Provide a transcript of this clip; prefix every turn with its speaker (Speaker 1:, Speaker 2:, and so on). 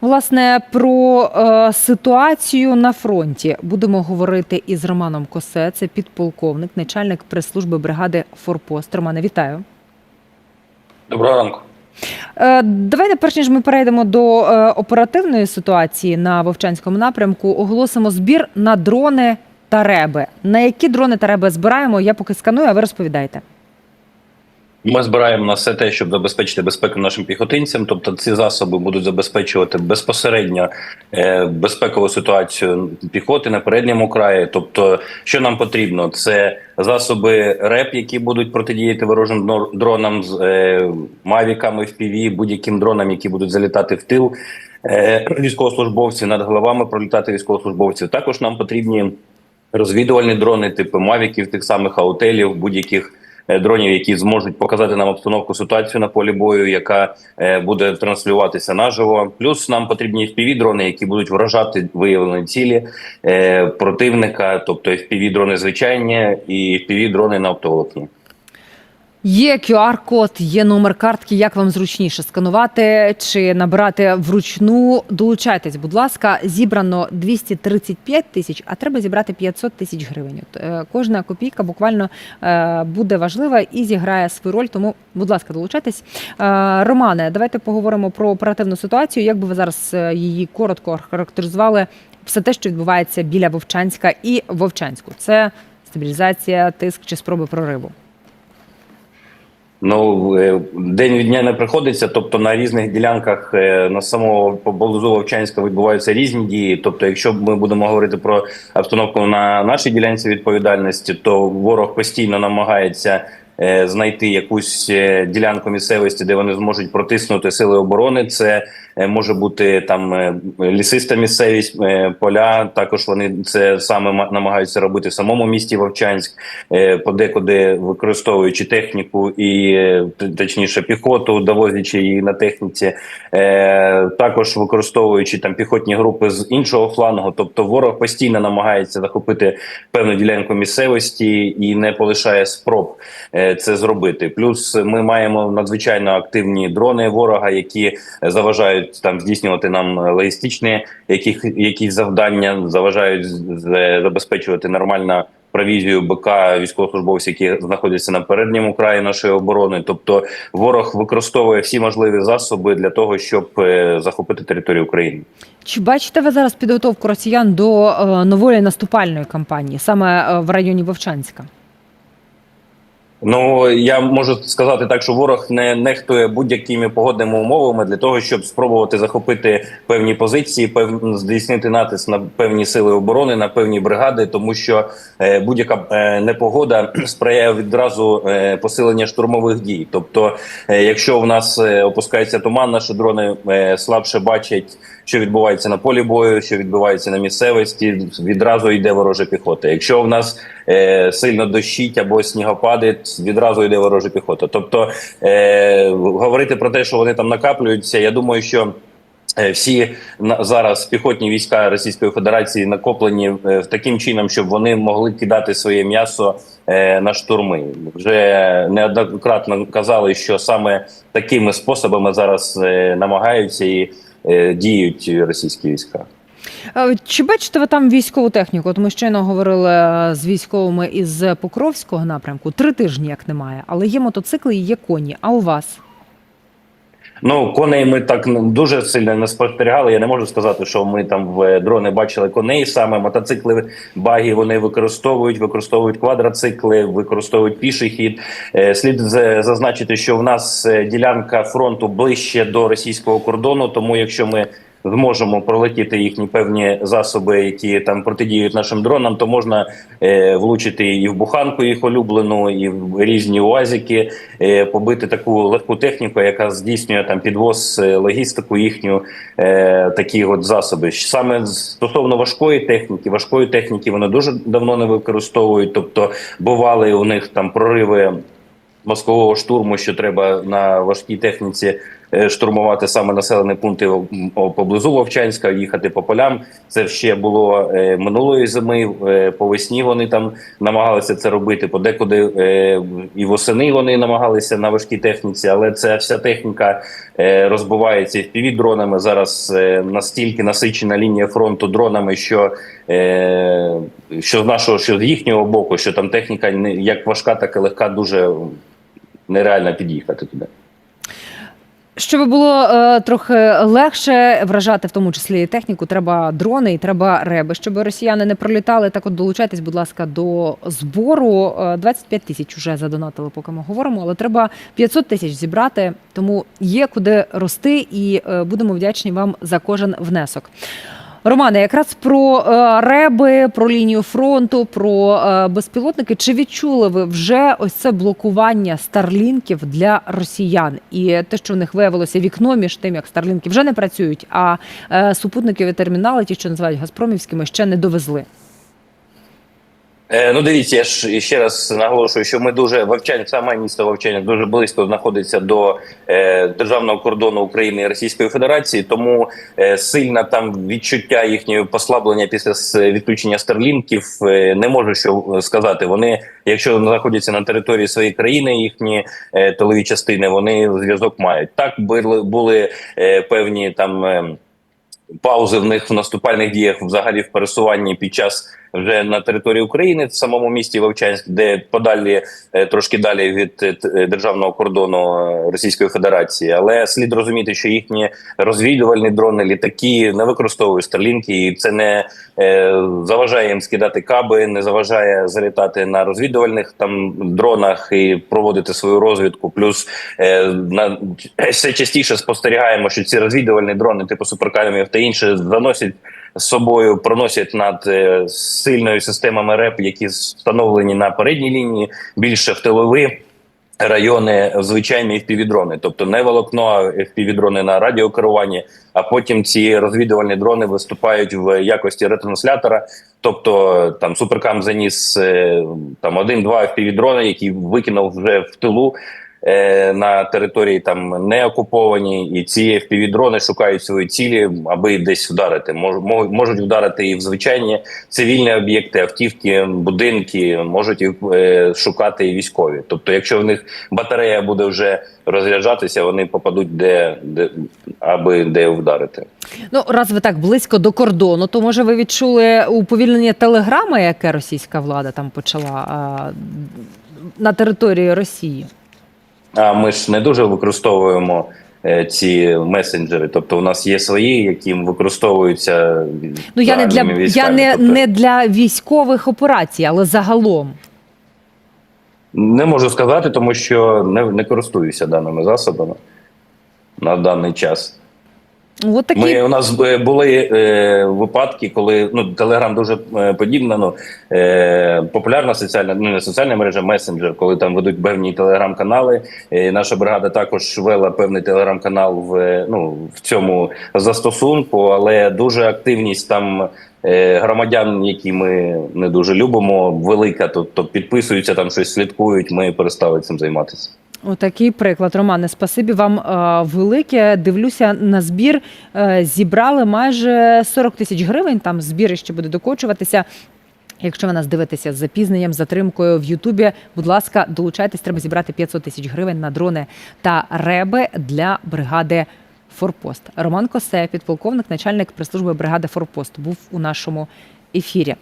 Speaker 1: Власне, про е, ситуацію на фронті будемо говорити із Романом Косе. Це підполковник, начальник прес-служби бригади Форпост. Романе, вітаю.
Speaker 2: Доброго ранку.
Speaker 1: Е, давайте, перш ніж ми перейдемо до е, оперативної ситуації на Вовчанському напрямку, оголосимо збір на дрони та реби. На які дрони та реби збираємо? Я поки сканую, а ви розповідайте.
Speaker 2: Ми збираємо на все те, щоб забезпечити безпеку нашим піхотинцям. Тобто, ці засоби будуть забезпечувати безпосередньо е, безпекову ситуацію піхоти на передньому краї. Тобто, що нам потрібно, це засоби РЕП, які будуть протидіяти ворожим дронам з е, мавіками, FPV, будь-яким дронам, які будуть залітати в тил. е, Військовослужбовців над головами пролітати військовослужбовців. Також нам потрібні розвідувальні дрони, типу мавіків, тих самих аутелів, будь-яких дронів, які зможуть показати нам обстановку ситуацію на полі бою, яка е, буде транслюватися наживо. Плюс нам потрібні fpv дрони, які будуть вражати виявлені цілі е, противника, тобто fpv дрони звичайні і fpv дрони на оптоволокні.
Speaker 1: Є QR-код, є номер картки. Як вам зручніше сканувати чи набирати вручну? Долучайтесь, будь ласка, зібрано 235 тисяч, а треба зібрати 500 тисяч гривень. Е, кожна копійка буквально е, буде важлива і зіграє свою роль. Тому, будь ласка, долучайтесь. Е, Романе, давайте поговоримо про оперативну ситуацію. Як би ви зараз її коротко характеризували? Все те, що відбувається біля Вовчанська і Вовчанську. Це стабілізація, тиск чи спроби прориву.
Speaker 2: Ну е, день від дня не приходиться. Тобто на різних ділянках е, на самого поблизу Вовчанська відбуваються різні дії. Тобто, якщо ми будемо говорити про обстановку на нашій ділянці відповідальності, то ворог постійно намагається. Е, Знайти якусь е, ділянку місцевості, де вони зможуть протиснути сили оборони. Це е, може бути там лісиста місцевість, поля. Також вони це саме намагаються робити в самому місті Вовчанськ, подекуди використовуючи техніку і точніше піхоту, довозячи її на техніці, також використовуючи там піхотні групи з іншого флангу. Тобто ворог постійно намагається захопити певну ділянку місцевості і не полишає спроб це зробити. Плюс ми маємо надзвичайно активні дрони ворога, які заважають там здійснювати нам логістичні якісь завдання, заважають забезпечувати нормально провізію БК військовослужбовців, які знаходяться на передньому краї нашої оборони. Тобто ворог використовує всі можливі засоби для того, щоб е, захопити територію України.
Speaker 1: Чи бачите ви зараз підготовку росіян до е, нової наступальної кампанії, саме е, в районі Вовчанська?
Speaker 2: Ну я можу сказати так, що ворог не нехтує будь-якими погодними умовами для того, щоб спробувати захопити певні позиції, пев... здійснити натиск на певні сили оборони, на певні бригади, тому що е, будь-яка е, непогода сприяє відразу е, посилення штурмових дій. Тобто, е, якщо в нас е, опускається туман, наші дрони е, слабше бачать, що відбувається на полі бою, що відбувається на місцевості, відразу йде ворожа піхота. Якщо в нас е, сильно дощить або снігопади, відразу йде ворожа піхота. Тобто е, говорити про те, що вони там накаплюються, я думаю, що. е, Всі зараз піхотні війська Російської Федерації накоплені е, таким чином, щоб вони могли кидати своє м'ясо е, на штурми. Вже неоднократно казали, що саме такими способами зараз намагаються і діють російські війська.
Speaker 1: Е, Чи бачите ви там військову техніку? От ми щойно говорили е, з військовими із Покровського напрямку. Три тижні як немає, але є мотоцикли і є коні. А у вас?
Speaker 2: Ну, коней ми так ну, дуже сильно не спостерігали. Я не можу сказати, що ми там в е, дрони бачили коней. Саме мотоцикли баги вони використовують, використовують квадроцикли, використовують піший хід. Е, Слід зазначити, що в нас е, ділянка фронту ближче до російського кордону. Тому, якщо ми зможемо пролетіти їхні певні засоби, які там протидіють нашим дронам, то можна е, влучити і в буханку їх улюблену, і в різні уазики, е, побити таку легку техніку, яка здійснює там підвоз е, логістику їхню, е, такі от засоби. Саме стосовно важкої техніки, важкої техніки вони дуже давно не використовують, тобто бували у них там прориви. Москового штурму, що треба на важкій техніці штурмувати саме населені пункти поблизу Вовчанська, їхати по полям. Це ще було е, минулої зими. е, По весні вони там намагалися це робити. Подекуди е, і восени вони намагалися на важкій техніці, але ця вся техніка е, розбивається дронами. Зараз е, настільки насичена лінія фронту дронами, що, е, що з нашого, що з їхнього боку, що там техніка не як важка, так і легка, дуже нереально під'їхати туди.
Speaker 1: Щоб було е, трохи легше вражати, в тому числі техніку, треба дрони і треба реби. Щоб росіяни не пролітали, так от долучайтесь, будь ласка, до збору. Е, 25 тисяч вже задонатили, поки ми говоримо, але треба 500 тисяч зібрати, тому є куди рости, і е, будемо вдячні вам за кожен внесок. Романе, якраз про е, реби, про лінію фронту, про е, безпілотники. Чи відчули ви вже ось це блокування старлінків для росіян? І те, що в них виявилося вікно між тим, як старлінки вже не працюють, а е, супутникові термінали, ті, що називають Газпромівськими, ще не довезли.
Speaker 2: Е, ну, дивіться, я ж ще раз наголошую, що ми дуже Вовчань, саме місто Вовчання дуже близько знаходиться до е, державного кордону України і Російської Федерації, тому е, сильне там відчуття їхнього послаблення після відключення старлінків е, не можу що сказати. Вони, якщо знаходяться на території своєї країни, їхні е, тилові частини, вони зв'язок мають. Так були, були е, певні там. Е, Паузи в них в наступальних діях, взагалі в пересуванні під час вже на території України в самому місті Вовчанськ, де подалі е, трошки далі від е, е, державного кордону Російської Федерації. Але слід розуміти, що їхні розвідувальні дрони, літаки не використовують старлінки, і це не заважає їм скидати каби, не заважає залітати на розвідувальних там дронах і проводити свою розвідку. Плюс на все частіше спостерігаємо, що ці розвідувальні дрони, типу суперкалімів та інше, заносять собою, проносять над е, сильною системами РЕП, які встановлені на передній лінії, більше в тилові. Райони звичайні FPV-дрони, тобто не волокно, а FPV-дрони на радіокеруванні, а потім ці розвідувальні дрони виступають в якості ретранслятора. Тобто там суперкам заніс е, там один-два FPV-дрони, які викинув вже в тилу е, на території там не окуповані, і ці FPV-дрони шукають свої цілі, аби десь вдарити. Мож, можуть вдарити і в звичайні цивільні об'єкти, автівки, будинки, можуть і, е, шукати і військові. Тобто, якщо в них батарея буде вже розряджатися, вони попадуть де, де аби де вдарити.
Speaker 1: Ну, раз ви так близько до кордону, то може ви відчули уповільнення телеграми, яке російська влада там почала а, на території Росії?
Speaker 2: А ми ж не дуже використовуємо е, ці месенджери. Тобто, у нас є свої, які використовуються.
Speaker 1: Ну я не для
Speaker 2: військами.
Speaker 1: я не,
Speaker 2: Тобто,
Speaker 1: не для військових операцій, але загалом.
Speaker 2: не можу сказати, тому що не, не користуюся даними засобами на даний час.
Speaker 1: От такі
Speaker 2: Ми у нас е, були е, випадки, коли ну Телеграм дуже е, подібна. Ну е, популярна соціальна ну не соціальна мережа, месенджер, коли там ведуть певні телеграм-канали. Е, наша бригада також вела певний телеграм-канал в е, ну в цьому застосунку, але дуже активність там. Громадян, які ми не дуже любимо, велика, тобто підписуються там щось слідкують. Ми перестали цим займатися.
Speaker 1: Отакий приклад. Романе, спасибі вам е, велике. Дивлюся на збір. Е, зібрали майже 40 тисяч гривень. Там збір ще буде докочуватися. Якщо ви нас дивитеся з запізненням, затримкою в Ютубі, будь ласка, долучайтесь. Треба зібрати 500 тисяч гривень на дрони та реби для бригади Форпост. Роман Косе, підполковник, начальник прес-служби бригади Форпост, був у нашому ефірі.